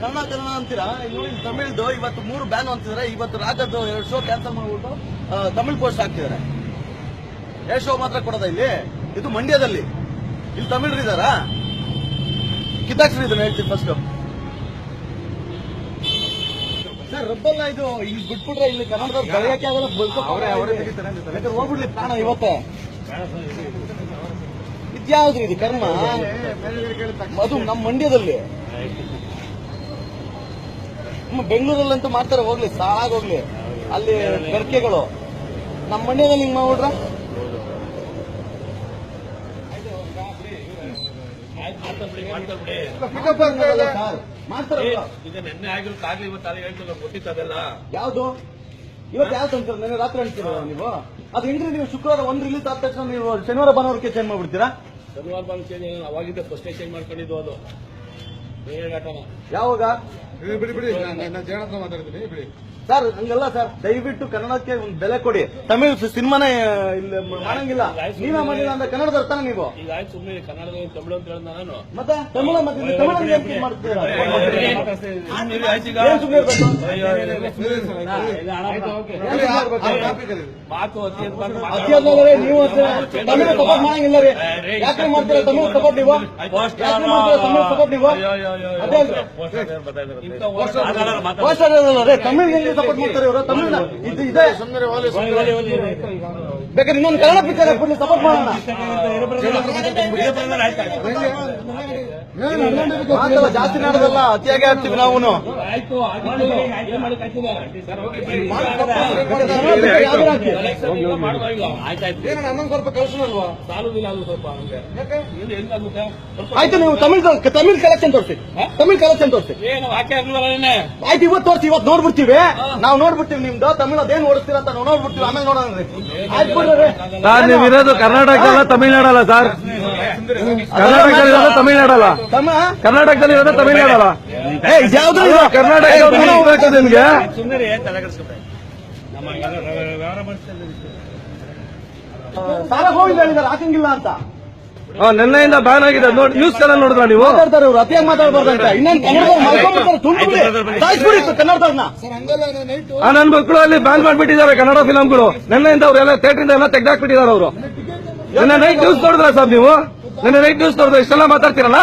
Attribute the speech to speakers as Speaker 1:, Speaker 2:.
Speaker 1: ಕನ್ನಡ ಕನ್ನಡ ಅಂತೀರಾ ಇಲ್ಲಿ ತಮಿಳ್ದು ಇವತ್ತು ಮೂರು ಬ್ಯಾನ್ ಅಂತಿದ್ರೆ. ಇವತ್ತು ರಾಜದ್ದು ಎರಡು ಶೋ ಕ್ಯಾನ್ಸಲ್ ಮಾಡ್ಬಿಟ್ಟು ತಮಿಳ್ ಪೋಸ್ಟ್ ಹಾಕ್ತಿದ್ದಾರೆ ಎರಡು ಶೋ ಮಾತ್ರ ಕೊಡೋದ ಇಲ್ಲಿ? ಇದು ಮಂಡ್ಯದಲ್ಲಿ. ಇಲ್ಲಿ ತಮಿಳ್ರು ಇದಾರಾ? ಕಿತ್ತಾಕ್ಸ್ರಿ ಇದನ್ನ ಹೇಳ್ತೀನಿ ಫಸ್ಟ್ ಸರ್ ರಬ್ಬಲ್ಲ ಇದು ಇಲ್ಲಿ ಬಿಟ್ಬಿಟ್ರೆ ಇಲ್ಲಿ ಕನ್ನಡದವ್ರು ಬೆಳೆಯಕ್ಕೆ ಆಗಲ್ಲ
Speaker 2: ಅಂತ
Speaker 1: ಹೋಗ್ಬಿಡ್ಲಿ ಪ್ರಾಣ ಇವತ್ತೇ. ಇದ್ಯಾವ್ದು ಇದು ಕರ್ಮ? ಅದು ನಮ್ಮ ಮಂಡ್ಯದಲ್ಲಿ. ಬೆಂಗಳೂರಲ್ಲಂತೂ ಮಾಡ್ತಾರೆ ಹೋಗ್ಲಿ ಸಾಲಾಗಿ ಹೋಗ್ಲಿ. ಅಲ್ಲಿ ಬೆರಕೆಗಳು. ನಮ್ಮ ಮಂಡ್ಯದಲ್ಲಿ ಹಿಂಗ್
Speaker 3: ಮಾಡ್ಬಿಡ್ರ
Speaker 1: ಯಾವ್ದು? ಇವತ್ತು ಯಾವ್ದು ಅಂತೀರ ನೆನ್ನೆ ರಾತ್ರಿ ಅಂತೀರ ನೀವು? ಅದು ಹೆಂಗ್ರಿ ನೀವು ಶುಕ್ರವಾರ ಒಂದ್ ರಿಲೀಸ್ ಆದ ತಕ್ಷಣ ನೀವು ಶನಿವಾರ ಭಾನುವಾರಕ್ಕೆ ಚೇಂಜ್ ಮಾಡ್ಬಿಡ್ತೀರಾ?
Speaker 3: ಶನಿವಾರ ಬಾನ ಚೇಂಜ್ ಅವಾಗಿದ್ದ ಫಸ್ಟೇ ಚೇಂಜ್ ಮಾಡ್ಕೊಂಡಿದ್ದು ಅದು.
Speaker 1: ಯಾವಾಗ?
Speaker 2: ಬಿಡಿ ಬಿಡಿ. ಬಿಡಿ ನಾನು ಹತ್ರ ಮಾತಾಡ್ತೀನಿ. ಬಿಡಿ.
Speaker 1: ಸರ್ ಹಂಗಲ್ಲ ಸರ್ ದಯವಿಟ್ಟು ಕನ್ನಡಕ್ಕೆ ಒಂದು ಬೆಲೆ ಕೊಡಿ ತಮಿಳ್ ಸಿನಿಮಾನೇ ಇಲ್ಲ ಮಾಡಂಗಿಲ್ಲ ನೀವೇ ಮಾಡಿಲ್ಲ ಅಂದ್ರೆ ಕನ್ನಡ ತರ್ತಾನೆ ನೀವು
Speaker 3: ಈಗ ಆಯ್ತು ಸುಮ್ಮನೆ ಕನ್ನಡದ ತಮಿಳು ಅಂತ ಹೇಳಿದ ನಾನು
Speaker 1: ಮತ್ತೆ ತಮಿಳ ಮತ್ತೆ ತಮಿಳಲ್ಲಿ ಏನ್ ಮಾಡ್ತೀರಾ.
Speaker 3: ಮಾತು ಅತಿ ಅಂತ ಬಂದು
Speaker 1: ಅತಿ ಆದ್ಮೇಲೆ ನೀವು ತಮಿಳು ಸಪೋರ್ಟ್ ಮಾಡಂಗಿಲ್ಲ ರೀ ಯಾಕೆ ಮಾಡ್ತೀರಾ ತಮಿಳು ಸಪೋರ್ಟ್ ನೀವು ತಮಿಳು ಸಪೋರ್ಟ್ ನೀವು ಅದೇ ತಮಿಳ್ ಸಪೋರ್ಟ್ ಮಾಡ್ತಾರೆ ಇವರು ತಮಿಳ್ ಇದು ಇದೆ. ಬೇಕಾದ್ರೆ ಇನ್ನೊಂದು ಕನ್ನಡ ಪಿಕ್ಚರ್ ಸಪೋರ್ಟ್ ಮಾಡೋಣ. ಜಾಸ್ತಿ ನಡೆದಲ್ಲ ಅತಿಯಾಗಿ ಆಗ್ತೀವಿ ನಾವು
Speaker 3: ಆಯ್ತು
Speaker 2: ಸ್ವಲ್ಪ
Speaker 1: ನೀವು ತಮಿಳ್ ತಮಿಳ್ ಕಲೆಕ್ಷನ್ ತೋರಿಸಿ. ತಮಿಳ್ ಕಲೆಕ್ಷನ್ ತೋರಿಸಿ. ಆಯ್ತು ಇವತ್ತು ತೋರಿಸಿ ಇವತ್ತು ನೋಡ್ಬಿಡ್ತೀವಿ. ನಾವು ನೋಡ್ಬಿಡ್ತೀವಿ ನಿಮ್ದು ತಮಿಳ್ ಅದೇನ್ ಓಡಿಸ್ತೀರ ಅಂತ ನಾವು ನೋಡ್ಬಿಡ್ತೀವಿ ಆಮೇಲೆ ನೋಡೋಣ ಆಯ್ತು
Speaker 4: ನೀವು ಇರೋದು ಕರ್ನಾಟಕದಲ್ಲ ತಮಿಳ್ನಾಡಲ್ಲ ಸರ್. ಕರ್ನಾಟಕದಲ್ಲಿ ಇರೋದ ತಮಿಳ್ನಾಡಲ್ಲ?
Speaker 1: ತಮ್ಮ?
Speaker 4: ಕರ್ನಾಟಕದಲ್ಲಿ ಇರೋದ ತಮಿಳ್ನಾಡಲ್ಲ
Speaker 1: ಇದು?
Speaker 4: ಕರ್ನಾಟಕ
Speaker 1: ಗೋವಿಂದ ಹೇಳಿದಾರೆ ಹಾಕಂಗಿಲ್ಲ ಅಂತ.
Speaker 4: ಹಾ, ನಿನ್ನೆಯಿಂದ ಬ್ಯಾನ್ ಆಗಿದೆ. ನೋಡಿ ನ್ಯೂಸ್ ಚಾನಲ್ ನೋಡಿದ್ರ ನೀವು?
Speaker 1: ಮಾತಾಡ್ತಾರೆ ಇವ್ರು ಅತಿಯಾಗಿ ಮಾತಾಡ್ಬಾರ್ದಂತ ಇನ್ನೇನು
Speaker 4: ನನ್ನ ಮಕ್ಕಳು ಅಲ್ಲಿ ಬ್ಯಾನ್ ಮಾಡ್ಬಿಟ್ಟಿದ್ದಾರೆ ಕನ್ನಡ ಫಿಲಂಗಳು ನಿನ್ನೆಯಿಂದ ಅವರೆಲ್ಲ ಥಿಯೇಟರ್ ಎಲ್ಲ ತೆಗ್ದಾಕ್ಬಿಟ್ಟಿದ್ದಾರೆ ಅವರು. ನಿನ್ನೆ ನೈಟ್ ನ್ಯೂಸ್ ನೋಡಿದ್ರ ಸರ್ ನೀವು? ನಿನ್ನೆ ರೈಟ್ ನ್ಯೂಸ್ ನೋಡಿದ್ರೆ ಇಷ್ಟೆಲ್ಲ ಮಾತಾಡ್ತೀರಲ್ಲ?